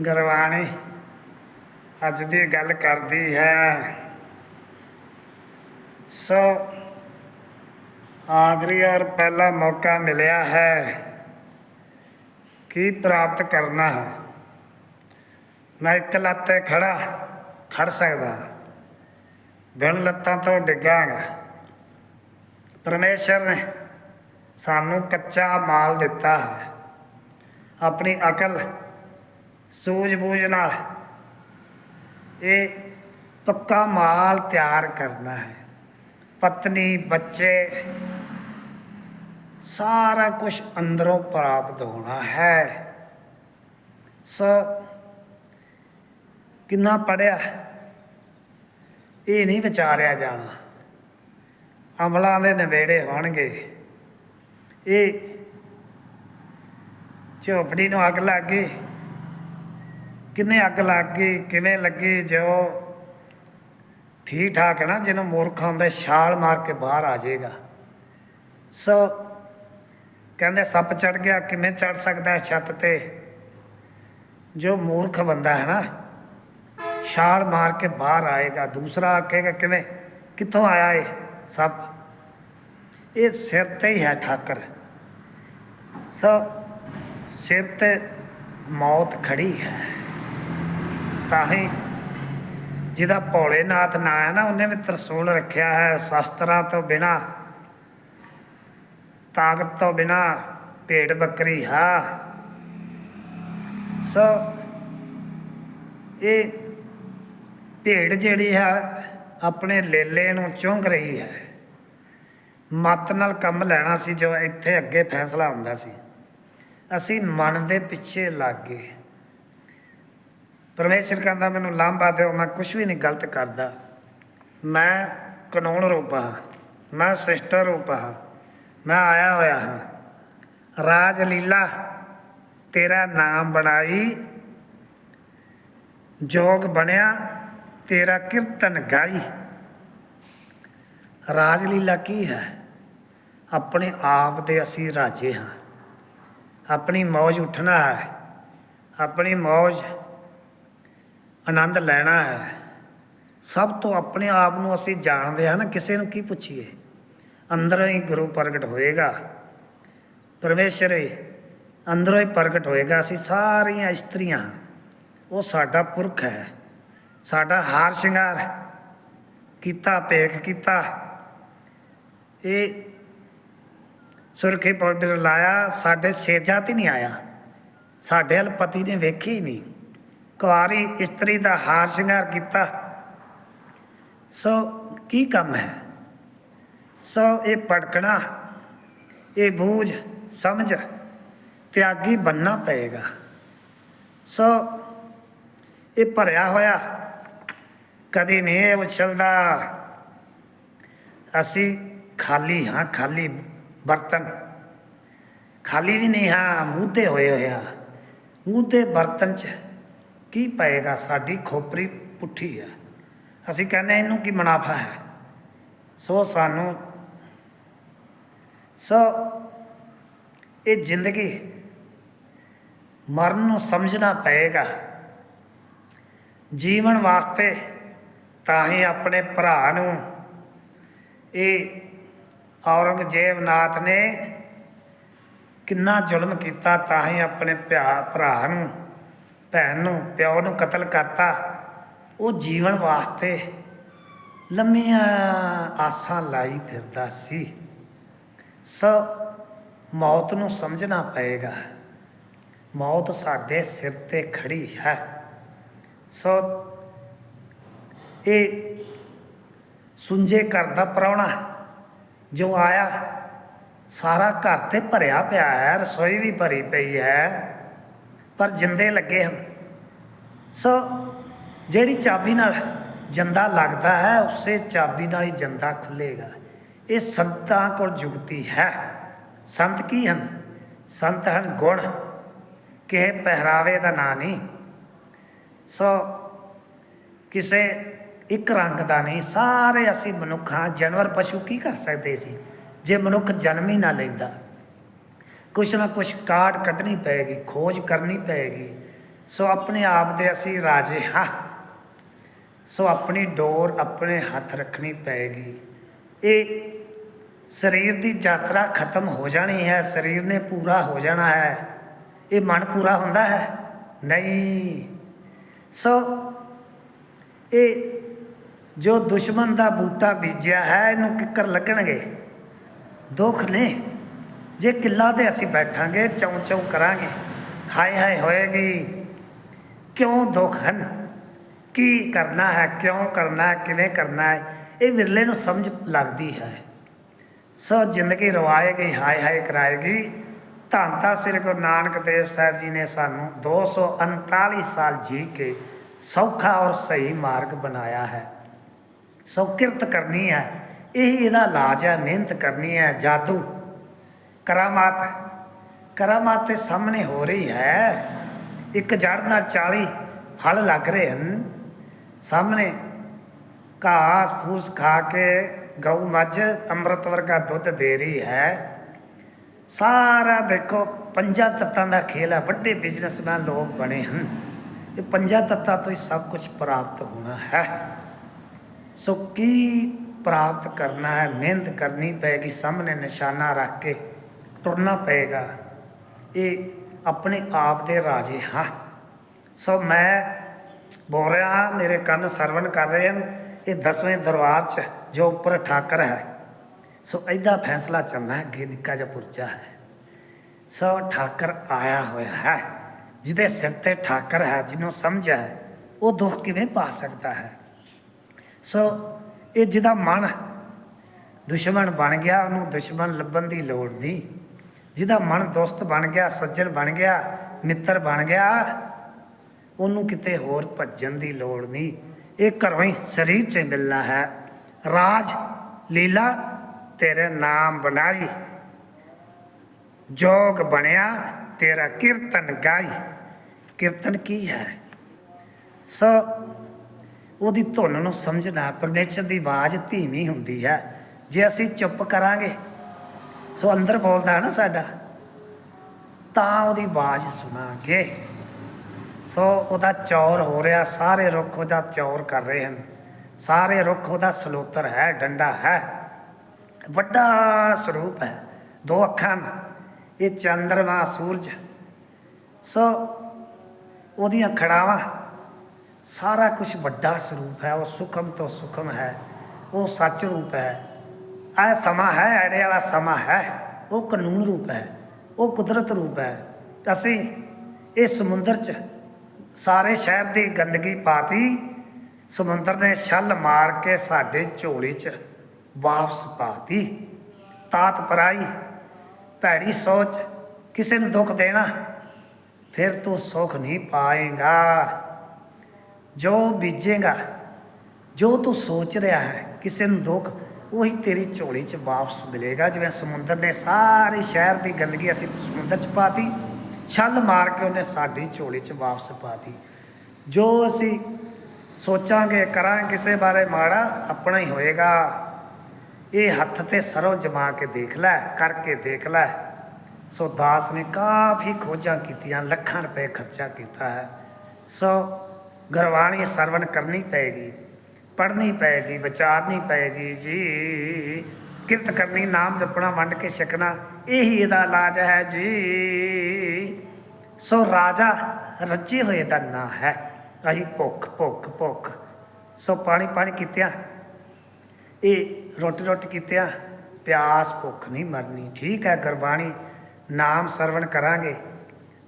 ਗੁਰਬਾਣੀ ਅੱਜ ਦੀ ਗੱਲ ਕਰਦੀ ਹੈ। ਸੋ, ਆਖਰੀ ਔਰ ਪਹਿਲਾ ਮੌਕਾ ਮਿਲਿਆ ਹੈ। ਕੀ ਪ੍ਰਾਪਤ ਕਰਨਾ ਹੈ? ਮੈਂ ਇੱਕ ਲੱਤ ਤੇ ਖੜਾ, ਖੜ ਸਕਦਾ ਬਿਨ ਲੱਤਾਂ ਤੋਂ ਡਿੱਗਾਂਗਾ। ਪਰਮੇਸ਼ਰ ਨੇ ਸਾਨੂੰ ਕੱਚਾ ਮਾਲ ਦਿੱਤਾ ਹੈ। ਆਪਣੀ ਅਕਲ ਸੂਝ-ਬੂਝ ਨਾਲ। ਇਹ ਪੱਕਾ ਮਾਲ ਤਿਆਰ ਕਰਨਾ ਹੈ। ਪਤਨੀ, ਬੱਚੇ, ਸਾਰਾ ਕੁਝ ਅੰਦਰੋਂ ਪ੍ਰਾਪਤ ਹੋਣਾ ਹੈ। ਸੋ, ਕਿੰਨਾ ਪੜਿਆ ਇਹ ਨਹੀਂ ਵਿਚਾਰਿਆ ਜਾਣਾ। ਅਮਲਾਂ ਦੇ ਨਵੇੜੇ ਹੋਣਗੇ। ਇਹ ਝੋਪੜੀ ਨੂੰ ਅੱਗ ਲੱਗ ਗਈ। ਕਿੰਨੇ ਅੱਗ ਲੱਗ ਗਈ, ਕਿਵੇਂ ਲੱਗੀ ਜੋ ਠੀਕ ਠਾਕ ਹੈ ਨਾ, ਜਿਹਨੂੰ ਮੂਰਖ ਆਉਂਦਾ ਛਾਲ ਮਾਰ ਕੇ ਬਾਹਰ ਆ ਜਾਏਗਾ। ਸੋ ਕਹਿੰਦੇ ਸੱਪ ਚੜ ਗਿਆ, ਕਿਵੇਂ ਚੜ ਸਕਦਾ ਹੈ ਛੱਤ ਤੇ? ਜੋ ਮੂਰਖ ਬੰਦਾ ਹੈ ਨਾ, ਛਾਲ ਮਾਰ ਕੇ ਬਾਹਰ ਆਏਗਾ, ਦੂਸਰਾ ਆਖੇਗਾ, ਕਿਵੇਂ, ਕਿੱਥੋਂ ਆਇਆ ਏ ਸੱਪ? ਇਹ ਸਿਰ ਤੇ ਹੀ ਹੈ ਠਾਕਰ। ਸੋ ਸਿਰ ਤੇ ਮੌਤ ਖੜੀ ਹੈ। ਤਾਂ ਹੀ ਜਿਹਦਾ ਭੋਲੇਨਾਥ ਨਾਂ ਹੈ ਨਾ, ਉਹਨੇ ਵੀ ਤਰਸੂਲ ਰੱਖਿਆ ਹੈ ਸ਼ਸਤਰਾਂ ਤੋਂ ਬਿਨਾ, ਤਾਕਤ ਤੋਂ ਬਿਨਾ, ਭੇਡ ਬੱਕਰੀ ਹਾ। ਸੋ ਇਹ ਭੇਡ ਜਿਹੜੀ ਹੈ, ਆਪਣੇ ਲੇਲੇ ਨੂੰ ਚੁੰਘ ਰਹੀ ਹੈ। ਮਤ ਨਾਲ ਕੰਮ ਲੈਣਾ ਸੀ, ਜੋ ਇੱਥੇ ਅੱਗੇ ਫੈਸਲਾ ਹੁੰਦਾ ਸੀ। ਅਸੀਂ ਮਨ ਦੇ ਪਿੱਛੇ ਲੱਗ ਗਏ। ਪਰਮੇਸ਼ਰ ਕਹਿੰਦਾ, ਮੈਨੂੰ ਲਾਂਭਾ ਦਿਓ, ਮੈਂ ਕੁਝ ਵੀ ਨਹੀਂ ਗਲਤ ਕਰਦਾ। ਮੈਂ ਕਾਨੂੰਨ ਰੂਪ ਹਾਂ, ਮੈਂ ਸਿਸਟਰ ਰੂਪ ਹਾਂ, ਮੈਂ ਆਇਆ ਹੋਇਆ ਹਾਂ। ਰਾਜ ਲੀਲਾ ਤੇਰਾ ਨਾਮ ਬਣਾਈ, ਜੋਗ ਬਣਿਆ, ਤੇਰਾ ਕੀਰਤਨ ਗਾਈ। ਰਾਜ ਲੀਲਾ ਕੀ ਹੈ? ਆਪਣੇ ਆਪ ਦੇ ਅਸੀਂ ਰਾਜੇ ਹਾਂ। ਆਪਣੀ ਮੌਜ ਉੱਠਣਾ ਹੈ। ਆਪਣੀ ਮੌਜ ਆਨੰਦ ਲੈਣਾ ਹੈ। ਸਭ ਤੋਂ ਆਪਣੇ ਆਪ ਨੂੰ ਅਸੀਂ ਜਾਣਦੇ ਹਾਂ ਨਾ, ਕਿਸੇ ਨੂੰ ਕੀ ਪੁੱਛੀਏ? ਅੰਦਰੋਂ ਹੀ ਗੁਰੂ ਪ੍ਰਗਟ ਹੋਏਗਾ। ਪਰਮੇਸ਼ਰ ਹੀ ਅੰਦਰੋਂ ਹੀ ਪ੍ਰਗਟ ਹੋਏਗਾ। ਅਸੀਂ ਸਾਰੀਆਂ ਇਸਤਰੀਆਂ, ਉਹ ਸਾਡਾ ਪੁਰਖ ਹੈ। ਸਾਡਾ ਹਾਰ ਸ਼ਿੰਗਾਰ, ਕੀਤਾ, ਭੇਖ ਕੀਤਾ। ਇਹ ਸੁਰਖੀ ਪਾਊਡਰ ਲਾਇਆ, ਸਾਡੇ ਸੇਜਾ ਤੇ ਨਹੀਂ ਆਇਆ। ਸਾਡੇ ਹਲ ਪਤੀ ਨੇ ਵੇਖੀ ਨਹੀਂ। ਕੁਆਰੀ ਇਸਤਰੀ ਦਾ ਹਾਰ ਸ਼ਿੰਗਾਰ ਕੀਤਾ। ਸੋ ਕੀ ਕੰਮ ਹੈ? ਸੋ ਇਹ ਪੜਕਣਾ, ਇਹ ਬੂਝ ਸਮਝ, ਤਿਆਗੀ ਬੰਨਾ ਪਏਗਾ। ਸੋ ਇਹ ਭਰਿਆ ਹੋਇਆ, ਕਦੇ ਨਹੀਂ ਇਹ ਉਛਲਦਾ। ਅਸੀਂ ਖਾਲੀ ਹਾਂ, ਖਾਲੀ ਬਰਤਨ। ਖਾਲੀ ਵੀ ਨਹੀਂ ਹਾਂ ਮੂਧੇ ਹੋਏ ਹੋਇਆ ਮੂਧੇ ਬਰਤਨ 'ਚ ਕੀ ਪਏਗਾ? ਸਾਡੀ ਖੋਪਰੀ ਪੁੱਠੀ ਹੈ ਅਸੀਂ ਕਹਿੰਦੇ ਇਹਨੂੰ ਕੀ ਮੁਨਾਫਾ ਹੈ? ਸੋ ਸਾਨੂੰ, ਸੋ ਇਹ ਜ਼ਿੰਦਗੀ ਮਰਨ ਨੂੰ ਸਮਝਣਾ ਪਏਗਾ। ਜੀਵਨ ਵਾਸਤੇ ਤਾਂ ਹੀ ਆਪਣੇ ਭਰਾ ਨੂੰ ਇਹ ਔਰੰਗਜ਼ੇਬ ਨਾਥ ਨੇ ਕਿੰਨਾ ਜ਼ੁਲਮ ਕੀਤਾ, ਤਾਂ ਹੀ ਆਪਣੇ ਭਰਾ ਭਰਾ ਨੂੰ ਭੈਣ ਨੂੰ, ਪਿਓ ਨੂੰ ਕਤਲ ਕਰਤਾ। ਉਹ ਜੀਵਨ ਵਾਸਤੇ ਲੰਮੀਆਂ ਆਸਾਂ ਲਾਈ ਫਿਰਦਾ ਸੀ। ਸੋ ਮੌਤ ਨੂੰ ਸਮਝਣਾ ਪਏਗਾ। ਮੌਤ ਸਾਡੇ ਸਿਰ ਤੇ ਖੜੀ ਹੈ। ਸੋ ਇਹ ਸੁੰਜੇ ਘਰ ਦਾ ਪ੍ਰਾਹੁਣਾ ਜੋ ਆਇਆ, ਸਾਰਾ ਘਰ ਤੇ ਭਰਿਆ ਪਿਆ ਹੈ, ਰਸੋਈ ਵੀ ਭਰੀ ਪਈ ਹੈ, ਪਰ ਜਿੰਦੇ ਲੱਗੇ ਹਨ। ਸੋ ਜਿਹੜੀ ਚਾਬੀ ਨਾਲ ਜੰਦਾ ਲੱਗਦਾ ਹੈ, ਉਸੇ ਚਾਬੀ ਨਾਲ ਹੀ ਜੰਦਾ ਖੁੱਲੇਗਾ ਇਹ ਸੰਤਾਂ ਕੋਲ ਜੁਗਤੀ ਹੈ। ਸੰਤ ਕੀ ਹਨ? ਸੰਤ ਹਨ ਗੁਣ। ਕਿਸੇ ਪਹਿਰਾਵੇ ਦਾ ਨਾਂ ਨਹੀਂ। ਸੋ ਕਿਸੇ ਇੱਕ ਰੰਗ ਦਾ ਨਹੀਂ। ਸਾਰੇ ਅਸੀਂ ਮਨੁੱਖ ਹਾਂ ਜਾਨਵਰ, ਪਸ਼ੂ ਕੀ ਕਰ ਸਕਦੇ ਸੀ? ਜੇ ਮਨੁੱਖ ਜਨਮ ਹੀ ਨਾ ਲੈਂਦਾ, ਕੁਛ ਨਾ ਕੁਛ ਕਾਟ ਕੱਢਣੀ ਪਏਗੀ, ਖੋਜ ਕਰਨੀ ਪਏਗੀ। ਸੋ ਆਪਣੇ ਆਪ ਦੇ ਅਸੀਂ ਰਾਜੇ ਹਾਂ। ਸੋ ਆਪਣੀ ਡੋਰ ਆਪਣੇ ਹੱਥ ਰੱਖਣੀ ਪਏਗੀ। ਇਹ ਸਰੀਰ ਦੀ ਯਾਤਰਾ ਖਤਮ ਹੋ ਜਾਣੀ ਹੈ, ਸਰੀਰ ਨੇ ਪੂਰਾ ਹੋ ਜਾਣਾ ਹੈ। ਇਹ ਮਨ ਪੂਰਾ ਹੁੰਦਾ ਹੈ? ਨਹੀਂ। ਸੋ ਇਹ ਜੋ ਦੁਸ਼ਮਣ ਦਾ ਬੂਟਾ ਬੀਜਿਆ ਹੈ, ਇਹਨੂੰ ਕਿੱਕਰ ਲੱਗਣਗੇ? ਦੁੱਖ ਨੇ। ਜੇ ਕਿੱਲਾ ਤੇ ਅਸੀਂ ਬੈਠਾਂਗੇ ਚੌਂ ਚੌਂ ਕਰਾਂਗੇ। ਹਾਏ ਹਾਏ ਹੋਏਗੀ। ਕਿਉਂ ਦੁੱਖ ਹਨ? ਕੀ ਕਰਨਾ ਹੈ? ਕਿਉਂ ਕਰਨਾ ਹੈ? ਕਿਵੇਂ ਕਰਨਾ ਹੈ? ਇਹ ਵਿਰਲੇ ਨੂੰ ਸਮਝ ਲੱਗਦੀ ਹੈ। ਸੋ ਜ਼ਿੰਦਗੀ ਰਵਾਏਗੀ, ਹਾਏ ਹਾਏ ਕਰਾਏਗੀ। ਧੰਨ ਤਾਂ ਸ੍ਰੀ ਗੁਰੂ ਨਾਨਕ ਦੇਵ ਸਾਹਿਬ ਜੀ ਨੇ ਸਾਨੂੰ 239 ਸਾਲ ਜੀ ਕੇ ਸੌਖਾ ਔਰ ਸਹੀ ਮਾਰਗ ਬਣਾਇਆ ਹੈ। ਸੋ ਕਿਰਤ ਕਰਨੀ ਹੈ। ਇਹ ਇਹਦਾ ਇਲਾਜ ਹੈ, ਮਿਹਨਤ ਕਰਨੀ ਹੈ, ਜਾਦੂ। ਕਰਾਮਾਤ ਕਰਾਮਾਤ ਤੇ ਸਾਹਮਣੇ ਹੋ ਰਹੀ ਹੈ। ਇੱਕ ਜੜ ਨਾਲ 40 ਫਲ ਲੱਗ ਰਹੇ ਹਨ। ਸਾਹਮਣੇ ਘਾਸ ਫੂਸ ਖਾ ਕੇ ਗਊ ਮੱਝ ਅੰਮ੍ਰਿਤ ਵਰਗਾ ਦੁੱਧ ਦੇ ਰਹੀ ਹੈ। ਸਾਰਾ ਦੇਖੋ, ਪੰਜਾਂ ਤੱਤਾਂ ਦਾ ਖੇਲ ਹੈ। ਵੱਡੇ ਬਿਜ਼ਨਸਮੈਨ ਲੋਕ ਬਣੇ ਹਨ। ਇਹ ਪੰਜਾਂ ਤੱਤਾਂ ਤੋਂ ਹੀ ਸਭ ਕੁਝ ਪ੍ਰਾਪਤ ਹੋਣਾ ਹੈ। ਸੋ ਕੀ ਪ੍ਰਾਪਤ ਕਰਨਾ ਹੈ? ਮਿਹਨਤ ਕਰਨੀ ਪਏਗੀ। ਸਾਹਮਣੇ ਨਿਸ਼ਾਨਾ ਰੱਖ ਕੇ ਟੁਰਨਾ ਪਏਗਾ। ਇਹ ਆਪਣੇ ਆਪ ਦੇ ਰਾਜੇ ਹਾਂ। ਸੋ ਮੈਂ ਬੋਲ ਰਿਹਾ ਹਾਂ, ਮੇਰੇ ਕੰਨ ਸਰਵਣ ਕਰ ਰਹੇ ਹਨ। ਇਹ ਦਸਵੇਂ ਦਰਬਾਰ 'ਚ ਜੋ ਉੱਪਰ ਠਾਕਰ ਹੈ। ਸੋ ਐਦਾ ਫੈਸਲਾ ਚੱਲਣਾ ਹੈ ਅੱਗੇ ਨਿੱਕਾ ਜਿਹਾ ਪੁਰਜਾ ਹੈ। ਸੋ ਠਾਕਰ ਆਇਆ ਹੋਇਆ ਹੈ। ਜਿਹਦੇ ਸਿਰ ਤੇ ਠਾਕਰ ਹੈ, ਜਿਹਨੂੰ ਸਮਝ ਹੈ, ਉਹ ਦੁੱਖ ਕਿਵੇਂ ਪਾ ਸਕਦਾ ਹੈ? ਸੋ ਇਹ ਜਿਹਦਾ ਮਨ ਦੁਸ਼ਮਣ ਬਣ ਗਿਆ, ਉਹਨੂੰ ਦੁਸ਼ਮਣ ਲੱਭਣ ਦੀ ਲੋੜ ਨਹੀਂ। ਜਿਹਦਾ ਮਨ ਦੋਸਤ ਬਣ ਗਿਆ, ਸੱਜਣ ਬਣ ਗਿਆ, ਮਿੱਤਰ ਬਣ ਗਿਆ, ਉਹਨੂੰ ਕਿਤੇ ਹੋਰ ਭੱਜਣ ਦੀ ਲੋੜ ਨਹੀਂ। ਇਹ ਘਰੋਂ ਹੀ ਸਰੀਰ 'ਚ ਮਿਲਣਾ ਹੈ। ਰਾਜ, ਲੀਲਾ, ਤੇਰੇ ਨਾਮ ਬਣਾਈ। ਜੋਗ ਬਣਿਆ, ਤੇਰਾ ਕੀਰਤਨ ਗਾਈ। ਕੀਰਤਨ ਕੀ ਹੈ? ਸੋ, ਉਹਦੀ ਧੁਨ ਨੂੰ ਸਮਝਣਾ, ਪਰਮੇਸ਼ਰ ਦੀ ਆਵਾਜ਼ ਧੀਮੀ ਹੁੰਦੀ ਹੈ। ਜੇ ਅਸੀਂ ਚੁੱਪ ਕਰਾਂਗੇ ਸੋ ਅੰਦਰ ਬੋਲਦਾ ਹੈ ਨਾ ਸਾਡਾ, ਤਾਂ ਉਹਦੀ ਆਵਾਜ਼ ਸੁਣਾਂਗੇ। ਸੋ ਉਹਦਾ ਚੌਰ ਹੋ ਰਿਹਾ, ਸਾਰੇ ਰੁੱਖ ਉਹਦਾ ਚੌਰ ਕਰ ਰਹੇ ਹਨ। ਸਾਰੇ ਰੁੱਖ ਉਹਦਾ ਸਲੋਤਰ ਹੈ, ਡੰਡਾ ਹੈ। ਵੱਡਾ ਸਰੂਪ ਹੈ, ਦੋ ਅੱਖਾਂ ਇਹ ਚੰਦਰਮਾ ਸੂਰਜ। ਸੋ ਉਹਦੀਆਂ ਖੜਾਵਾਂ, ਸਾਰਾ ਕੁਝ ਵੱਡਾ ਸਰੂਪ ਹੈ, ਉਹ ਸੁਖਮ ਤੋਂ ਸੁਖਮ ਹੈ, ਉਹ ਸੱਚ ਰੂਪ ਹੈ। ਇਹ ਸਮਾਂ ਹੈ, ਐੜੇ ਵਾਲਾ ਸਮਾਂ ਹੈ। ਉਹ ਕਾਨੂੰਨ ਰੂਪ ਹੈ, ਉਹ ਕੁਦਰਤ ਰੂਪ ਹੈ। ਅਸੀਂ ਇਹ ਸਮੁੰਦਰ 'ਚ ਸਾਰੇ ਸ਼ਹਿਰ ਦੀ ਗੰਦਗੀ ਪਾਤੀ, ਸਮੁੰਦਰ ਨੇ ਛਲ ਮਾਰ ਕੇ ਸਾਡੇ ਝੋਲੀ 'ਚ ਵਾਪਸ ਪਾਤੀ। ਤਾਤ ਪਰਾਈ, ਭੈੜੀ ਸੋਚ, ਕਿਸੇ ਨੂੰ ਦੁੱਖ ਦੇਣਾ, ਫਿਰ ਤੂੰ ਸੁੱਖ ਨਹੀਂ ਪਾਏਗਾ। ਜੋ ਬੀਜੇਗਾ, ਜੋ ਤੂੰ ਸੋਚ ਰਿਹਾ ਹੈ, ਕਿਸੇ ਨੂੰ ਦੁੱਖ ਉਹੀ ਤੇਰੀ ਝੋਲੀ 'ਚ ਵਾਪਸ ਮਿਲੇਗਾ। ਜਿਵੇਂ ਸਮੁੰਦਰ ਨੇ ਸਾਰੇ ਸ਼ਹਿਰ ਦੀ ਗੰਦਗੀ ਅਸੀਂ ਸਮੁੰਦਰ 'ਚ ਪਾਤੀ, ਛਲ ਮਾਰ ਕੇ ਉਹਨੇ ਸਾਡੀ ਝੋਲੀ 'ਚ ਵਾਪਸ ਪਾਤੀ। ਜੋ ਅਸੀਂ ਸੋਚਾਂਗੇ ਕਰਾਂ ਕਿਸੇ ਬਾਰੇ ਮਾੜਾ, ਆਪਣਾ ਹੀ ਹੋਏਗਾ। ਇਹ ਹੱਥ ਤੇ ਸਰੋਂ ਜਮਾ ਕੇ ਦੇਖ ਲੈ, ਕਰਕੇ ਦੇਖ ਲੈ। ਸੋ ਦਾਸ ਨੇ ਕਾਫੀ ਖੋਜਾਂ ਕੀਤੀਆਂ, ਲੱਖਾਂ ਰੁਪਏ ਖਰਚਾ ਕੀਤਾ ਹੈ। ਸੋ ਗੁਰਬਾਣੀ ਸਰਵਣ ਕਰਨੀ ਪਏਗੀ। ਪੜ੍ਹਨੀ ਪਏਗੀ ਵਿਚਾਰਨੀ ਪਏਗੀ ਜੀ। ਕਿਰਤ ਕਰਨੀ, ਨਾਮ ਜਪਣਾ, ਵੰਡ ਕੇ ਛਕਣਾ, ਇਹੀ ਇਹਦਾ ਇਲਾਜ ਹੈ ਜੀ। ਸੋ ਰਾਜਾ ਰੱਜੇ ਹੋਏ ਦਾ ਨਾਂ ਹੈ। ਅਸੀਂ ਭੁੱਖ ਭੁੱਖ ਭੁੱਖ। ਸੋ ਪਾਣੀ ਪਾਣੀ ਕੀਤਿਆ। ਇਹ ਰੋਟੀ ਰੋਟੀ ਕੀਤਿਆ। ਪਿਆਸ, ਭੁੱਖ ਨਹੀਂ ਮਰਨੀ। ਠੀਕ ਹੈ ਗੁਰਬਾਣੀ, ਨਾਮ ਸਰਵਣ ਕਰਾਂਗੇ।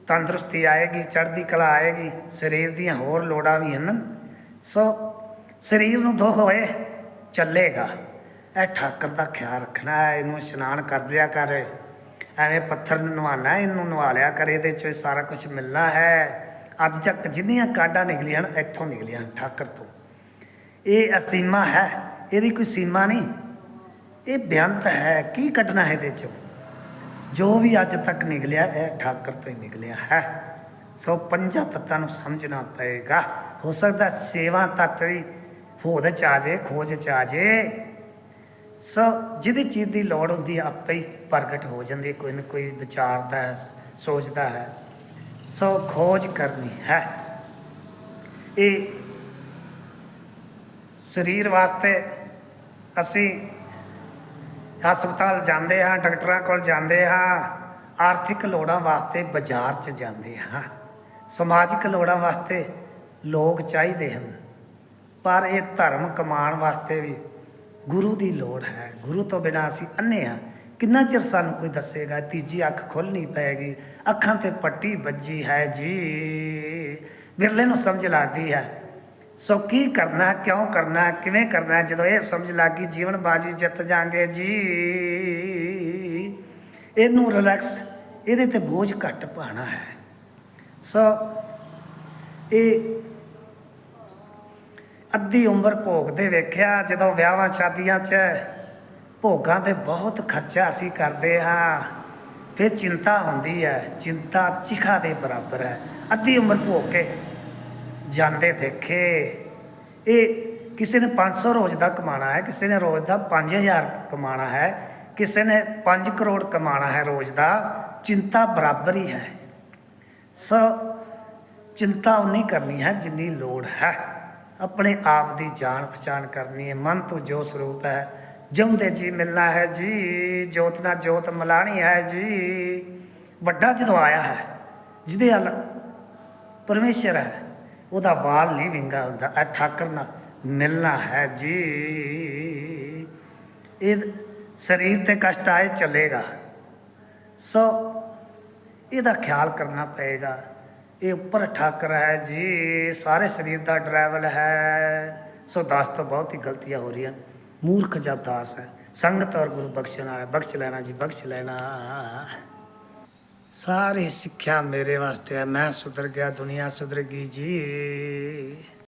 ਤੰਦਰੁਸਤੀ ਆਏਗੀ, ਚੜ੍ਹਦੀ ਕਲਾ ਆਏਗੀ। ਸਰੀਰ ਦੀਆਂ ਹੋਰ ਲੋੜਾਂ ਵੀ ਹਨ। ਸੋ ਸਰੀਰ ਨੂੰ ਦੁੱਖ ਹੋਏ, ਚੱਲੇਗਾ। ਇਹ ਠਾਕਰ ਦਾ ਖਿਆਲ ਰੱਖਣਾ ਹੈ ਇਹਨੂੰ ਇਸ਼ਨਾਨ ਕਰ ਦਿਆ ਕਰ। ਐਵੇਂ ਪੱਥਰ ਨੂੰ ਨਵਾਉਣਾ, ਇਹਨੂੰ ਨਵਾ ਲਿਆ ਕਰ, ਇਹਦੇ ਚ ਸਾਰਾ ਕੁਝ ਮਿਲਣਾ ਹੈ। ਅੱਜ ਤੱਕ ਜਿੰਨੀਆਂ ਕਾਢਾਂ ਨਿਕਲੀਆਂ ਹਨ, ਇੱਥੋਂ ਨਿਕਲੀਆਂ ਹਨ ਠਾਕਰ ਤੋਂ। ਇਹ ਅਸੀਮਾ ਹੈ, ਇਹਦੀ ਕੋਈ ਸੀਮਾ ਨਹੀਂ। ਇਹ ਬੇਅੰਤ ਹੈ, ਕੀ ਕੱਢਣਾ ਹੈ ਇਹਦੇ ਚੋਂ? ਜੋ ਵੀ ਅੱਜ ਤੱਕ ਨਿਕਲਿਆ, ਇਹ ਠਾਕਰ ਤੋਂ ਹੀ ਨਿਕਲਿਆ ਹੈ। ਸੋ ਪੰਜਾਂ ਤੱਤਾਂ ਨੂੰ ਸਮਝਣਾ ਪਏਗਾ। ਹੋ ਸਕਦਾ ਸੇਵਾ ਤੱਤ ਵੀ ਹੋਦ ਚ ਆ ਜੇ ਖੋਜ ਚ ਆ ਜੇ ਸੋ ਜਿਹਦੀ ਚੀਜ਼ ਦੀ ਲੋੜ ਹੁੰਦੀ ਹੈ ਆਪੇ ਹੀ ਪ੍ਰਗਟ ਹੋ ਜਾਂਦੀ ਹੈ ਕੋਈ ਨਾ ਕੋਈ ਵਿਚਾਰਦਾ ਹੈ, ਸੋਚਦਾ ਹੈ। ਸੋ ਖੋਜ ਕਰਨੀ ਹੈ। ਇਹ ਸਰੀਰ ਵਾਸਤੇ ਅਸੀਂ ਹਸਪਤਾਲ ਜਾਂਦੇ ਹਾਂ, ਡਾਕਟਰਾਂ ਕੋਲ ਜਾਂਦੇ ਹਾਂ, ਆਰਥਿਕ ਲੋੜਾਂ ਵਾਸਤੇ ਬਾਜ਼ਾਰ 'ਚ ਜਾਂਦੇ ਹਾਂ। ਸਮਾਜਿਕ ਲੋੜਾਂ ਵਾਸਤੇ ਲੋਕ ਚਾਹੀਦੇ ਹਨ। ਪਰ ਇਹ ਧਰਮ ਕਮਾਉਣ ਵਾਸਤੇ ਵੀ ਗੁਰੂ ਦੀ ਲੋੜ ਹੈ। ਗੁਰੂ ਤੋਂ ਬਿਨਾਂ ਅਸੀਂ ਅੰਨੇ ਹਾਂ। ਕਿੰਨਾ ਚਿਰ ਸਾਨੂੰ ਕੋਈ ਦੱਸੇਗਾ, ਤੀਜੀ ਅੱਖ ਖੁੱਲਣੀ ਪਏਗੀ ਅੱਖਾਂ ਤੇ ਪੱਟੀ ਵੱਜੀ ਹੈ ਜੀ। ਵਿਰਲੇ ਨੂੰ ਸਮਝ ਲੱਗਦੀ ਹੈ। ਸੋ ਕੀ ਕਰਨਾ, ਕਿਉਂ ਕਰਨਾ, ਕਿਵੇਂ ਕਰਨਾ, ਜਦੋਂ ਇਹ ਸਮਝ ਲੱਗੀ, ਜੀਵਨ ਬਾਜੀ ਜਿੱਤ ਜਾਾਂਗੇ ਜੀ। ਇਹਨੂੰ ਰਿਲੈਕਸ ਇਹਦੇ ਤੇ ਬੋਝ ਘੱਟ ਪਾਣਾ ਹੈ। ਸੋ ਇਹ ਅੱਧੀ ਉਮਰ ਭੋਗਦੇ ਵੇਖਿਆ, ਜਦੋਂ ਵਿਆਹਾਂ ਸ਼ਾਦੀਆਂ 'ਚ ਭੋਗਾਂ ਤੇ ਬਹੁਤ ਖਰਚਾ ਅਸੀਂ ਕਰਦੇ ਹਾਂ, ਫਿਰ ਚਿੰਤਾ ਹੁੰਦੀ ਹੈ, ਚਿੰਤਾ ਚਿਖਾ ਦੇ ਬਰਾਬਰ ਹੈ। ਅੱਧੀ ਉਮਰ ਭੋਗ ਕੇ ਜਾਂਦੇ ਦੇਖੇ, ਇਹ ਕਿਸੇ ਨੇ 500 ਰੋਜ਼ ਦਾ ਕਮਾਣਾ ਹੈ, ਕਿਸੇ ਨੇ ਰੋਜ਼ ਦਾ 5000 ਕਮਾਣਾ ਹੈ, ਕਿਸੇ ਨੇ 5 ਕਰੋੜ ਕਮਾਣਾ ਹੈ ਰੋਜ਼ ਦਾ, ਚਿੰਤਾ ਬਰਾਬਰ ਹੀ ਹੈ। ਸੋ ਚਿੰਤਾ ਉਨੀ ਕਰਨੀ ਹੈ ਜਿੰਨੀ ਲੋੜ ਹੈ। ਆਪਣੇ ਆਪ ਦੀ ਜਾਣ ਪਛਾਣ ਕਰਨੀ ਹੈ। ਮਨ ਤੋਂ ਜੋ ਸਰੂਪ ਹੈ। ਜਿਉਂਦੇ ਜੀ ਮਿਲਣਾ ਹੈ ਜੀ। ਜੋਤ ਨਾਲ ਜੋਤ ਮਿਲਾਣੀ ਹੈ ਜੀ। ਵੱਡਾ ਜਦੋਂ ਆਇਆ ਹੈ, ਜਿਹਦੇ ਹਲ ਪਰਮੇਸ਼ਰ ਹੈ, ਉਹਦਾ ਵਾਲ ਨਹੀਂ ਵਿੰਗਾ ਹੁੰਦਾ। ਇਹ ਠਾਕਰ ਨਾਲ ਮਿਲਣਾ ਹੈ ਜੀ। ਇਹ ਸਰੀਰ ਤੇ ਕਸ਼ਟ ਆਏ ਚੱਲੇਗਾ। ਸੋ ਇਹਦਾ ਖਿਆਲ ਕਰਨਾ ਪਏਗਾ। ਇਹ ਉੱਪਰ ਠਾਕਰ ਹੈ ਜੀ, ਸਾਰੇ ਸਰੀਰ ਦਾ ਡਰਾਈਵਲ ਹੈ। ਸੋ ਦਾਸ ਤੋਂ ਬਹੁਤ ਹੀ ਗਲਤੀਆਂ ਹੋ ਰਹੀਆਂ। ਮੂਰਖ ਜਬ ਦਾਸ ਹੈ। ਸੰਗਤ ਔਰ ਗੁਰੂ ਬਖਸ਼ਣਾ ਹੈ। ਬਖਸ਼ ਲੈਣਾ ਜੀ, ਬਖਸ਼ ਲੈਣਾ। ਸਾਰੀ ਸਿੱਖਿਆ ਮੇਰੇ ਵਾਸਤੇ ਹੈ। ਮੈਂ ਸੁਧਰ ਗਿਆ, ਦੁਨੀਆ ਸੁਧਰ ਗਈ ਜੀ।